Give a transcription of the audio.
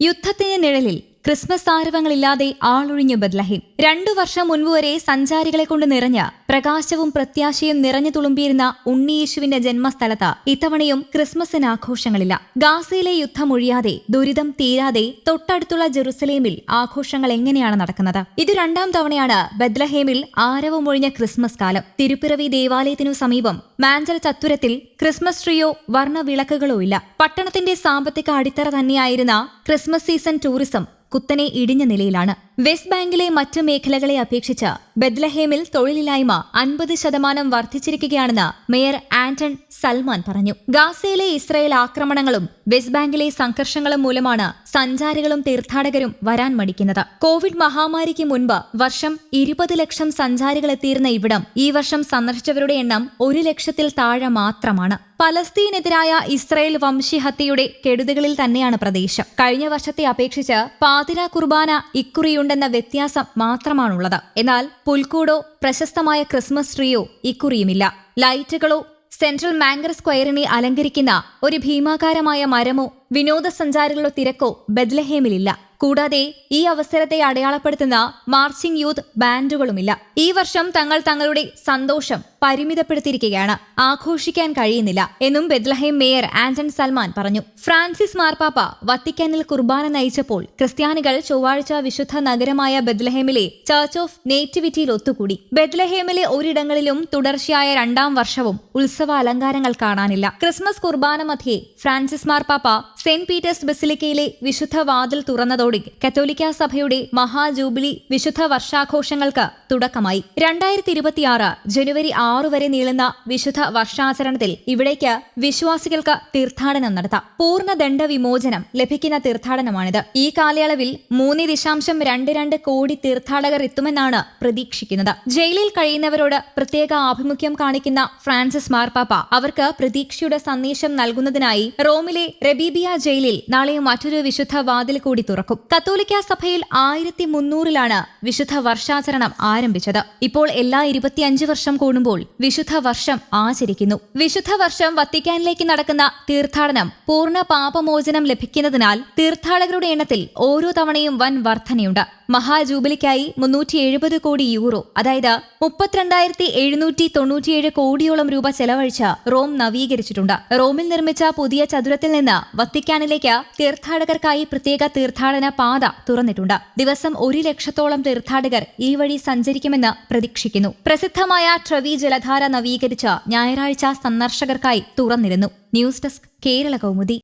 യുദ്ധത്തിന്റെ നിഴലിൽ ക്രിസ്മസ് ആരവങ്ങളില്ലാതെ ആളൊഴിഞ്ഞു ബദ്ലഹിം. രണ്ടു വർഷം മുൻപ് വരെ സഞ്ചാരികളെ കൊണ്ട് നിറഞ്ഞ പ്രകാശവും പ്രത്യാശയും നിറഞ്ഞു തുളുമ്പിയിരുന്ന ഉണ്ണിയേശുവിന്റെ ജന്മസ്ഥലത്ത് ഇത്തവണയും ക്രിസ്മസിന് ആഘോഷങ്ങളില്ല. ഗാസയിലെ യുദ്ധം ഒഴിയാതെ ദുരിതം തീരാതെ തൊട്ടടുത്തുള്ള ജെറുസലേമിൽ ആഘോഷങ്ങൾ എങ്ങനെയാണ് നടക്കുന്നത്? ഇത് രണ്ടാം തവണയാണ് ബദ്ലഹേമിൽ ആരവമൊഴിഞ്ഞ ക്രിസ്മസ് കാലം. തിരുപ്പിറവി ദേവാലയത്തിനു സമീപം മാഞ്ചൽ ചത്തുരത്തിൽ ക്രിസ്മസ് ട്രീയോ വർണവിളക്കുകളോ ഇല്ല. പട്ടണത്തിന്റെ സാമ്പത്തിക അടിത്തറ തന്നെയായിരുന്ന ക്രിസ്മസ് സീസൺ ടൂറിസം കുത്തനെ ഇടിഞ്ഞ നിലയിലാണ് വെസ്റ്റ് ബാങ്കിലെ മറ്റ് മേഖലകളെ അപേക്ഷിച്ച് ബദ്ലഹേമിൽ തൊഴിലില്ലായ്മ അൻപത് ശതമാനം വർദ്ധിച്ചിരിക്കുകയാണെന്ന് മേയർ ആന്റൺ സൽമാൻ പറഞ്ഞു. ഗാസയിലെ ഇസ്രായേൽ ആക്രമണങ്ങളും വെസ്റ്റ് ബാങ്കിലെ സംഘർഷങ്ങളും മൂലമാണ് സഞ്ചാരികളും തീർത്ഥാടകരും വരാൻ മടിക്കുന്നത്. കോവിഡ് മഹാമാരിക്ക് മുൻപ് വർഷം ഇരുപത് ലക്ഷം സഞ്ചാരികൾ എത്തിയിരുന്ന ഇവിടം ഈ വർഷം സന്ദർശിച്ചവരുടെ എണ്ണം ഒരു ലക്ഷത്തിൽ താഴെ മാത്രമാണ്. പലസ്തീനെതിരായ ഇസ്രായേൽ വംശീഹത്യയുടെ കെടുതികളിൽ തന്നെയാണ് പ്രദേശം. കഴിഞ്ഞ വർഷത്തെ അപേക്ഷിച്ച് പാതിര കുർബാന ഇക്കുറിയുണ്ടെന്ന വ്യത്യാസം മാത്രമാണുള്ളത്. എന്നാൽ പുൽക്കൂടോ പ്രശസ്തമായ ക്രിസ്മസ് ട്രീയോ ഇക്കുറിയുമില്ല. ലൈറ്റുകളോ സെൻട്രൽ മാങ്കർ സ്ക്വയറിനെ അലങ്കരിക്കുന്ന ഒരു ഭീമാകാരമായ മരമോ വിനോദസഞ്ചാരികളുടെ തിരക്കോ ബദ്ലഹേമിലില്ല കൂടാതെ ഈ അവസരത്തെ അടയാളപ്പെടുത്തുന്ന മാർച്ചിംഗ് യൂത്ത് ബാൻഡുകളുമില്ല. ഈ വർഷം തങ്ങൾ തങ്ങളുടെ സന്തോഷം പരിമിതപ്പെടുത്തിയിരിക്കുകയാണ്. ആഘോഷിക്കാൻ കഴിയുന്നില്ല എന്നും ബെദ്ലഹേം മേയർ ആന്റൺ സൽമാൻ പറഞ്ഞു. ഫ്രാൻസിസ് മാർപ്പാപ്പ വത്തിക്കാനിൽ കുർബാന നയിച്ചപ്പോൾ ക്രിസ്ത്യാനികൾ ചൊവ്വാഴ്ച വിശുദ്ധ നഗരമായ ബെദ്ലഹേമിലെ ചർച്ച് ഓഫ് നേറ്റിവിറ്റിയിൽ ഒത്തുകൂടി. ബെദ്ലഹേമിലെ ഒരിടങ്ങളിലും തുടർച്ചയായ രണ്ടാം വർഷവും ഉത്സവ അലങ്കാരങ്ങൾ കാണാനില്ല. ക്രിസ്മസ് കുർബാന മധ്യേ ഫ്രാൻസിസ് മാർപ്പാപ്പ സെന്റ് പീറ്റേഴ്സ് ബസിലിക്കയിലെ വിശുദ്ധ വാതിൽ തുറന്നതോടെ കത്തോലിക്ക സഭയുടെ മഹാജൂബിലി വിശുദ്ധ വർഷാഘോഷങ്ങൾക്ക് തുടക്കമായി. രണ്ടായിരത്തി ഇരുപത്തിയാറ് ജനുവരി ആറ് വരെ നീളുന്ന വിശുദ്ധ വർഷാചരണത്തിൽ ഇവിടേക്ക് വിശ്വാസികൾക്ക് തീർത്ഥാടനം നടത്താം. പൂർണ ദണ്ഡ വിമോചനം ലഭിക്കുന്ന തീർത്ഥാടനമാണിത്. ഈ കാലയളവിൽ മൂന്ന് ദശാംശം രണ്ട് രണ്ട് കോടി തീർത്ഥാടകർ എത്തുമെന്നാണ് പ്രതീക്ഷിക്കുന്നത്. ജയിലിൽ കഴിയുന്നവരോട് പ്രത്യേക ആഭിമുഖ്യം കാണിക്കുന്ന ഫ്രാൻസിസ് മാർപ്പാപ്പ അവർക്ക് പ്രതീക്ഷയുടെ സന്ദേശം നൽകുന്നതിനായി റോമിലെ റെബീബിയ ജയിലിൽ നാളെ മറ്റൊരു വിശുദ്ധ വാതിൽ കൂടി തുറക്കും. കത്തോലിക്ക സഭയിൽ ആയിരത്തി മുന്നൂറിലാണ് വിശുദ്ധ വർഷാചരണം ആരംഭിച്ചത്. ഇപ്പോൾ എല്ലാ ഇരുപത്തിയഞ്ച് വർഷം കൂടുമ്പോൾ വിശുദ്ധ വർഷം ആചരിക്കുന്നു. വിശുദ്ധ വർഷം വത്തിക്കാനിലേക്ക് നടക്കുന്ന തീർത്ഥാടനം പൂർണ പാപമോചനം ലഭിക്കുന്നതിനാൽ തീർത്ഥാടകരുടെ എണ്ണത്തിൽ ഓരോ തവണയും വൻ വർധനയുണ്ട്. മഹാജൂബിലിക്കായി മുന്നൂറ്റി എഴുപത് കോടി യൂറോ അതായത് മുപ്പത്തിരണ്ടായിരത്തി എഴുന്നൂറ്റി തൊണ്ണൂറ്റിയേഴ് കോടിയോളം രൂപ ചെലവഴിച്ച റോം നവീകരിച്ചിട്ടുണ്ട്. റോമിൽ നിർമ്മിച്ച പുതിയ ചതുരത്തിൽ നിന്ന് വത്തിക്കാനിലേക്ക് തീർത്ഥാടകർക്കായി പ്രത്യേക തീർത്ഥാടന പാത തുറന്നിട്ടുണ്ട്. ദിവസം ഒരു ലക്ഷത്തോളം തീർത്ഥാടകർ ഈ വഴി സഞ്ചരിക്കുമെന്ന് പ്രതീക്ഷിക്കുന്നു. പ്രസിദ്ധമായ ട്രവി ജലധാര നവീകരിച്ച് ഞായറാഴ്ച സന്ദർശകർക്കായി തുറന്നിരുന്നു. News desk Kerala Kaumudi.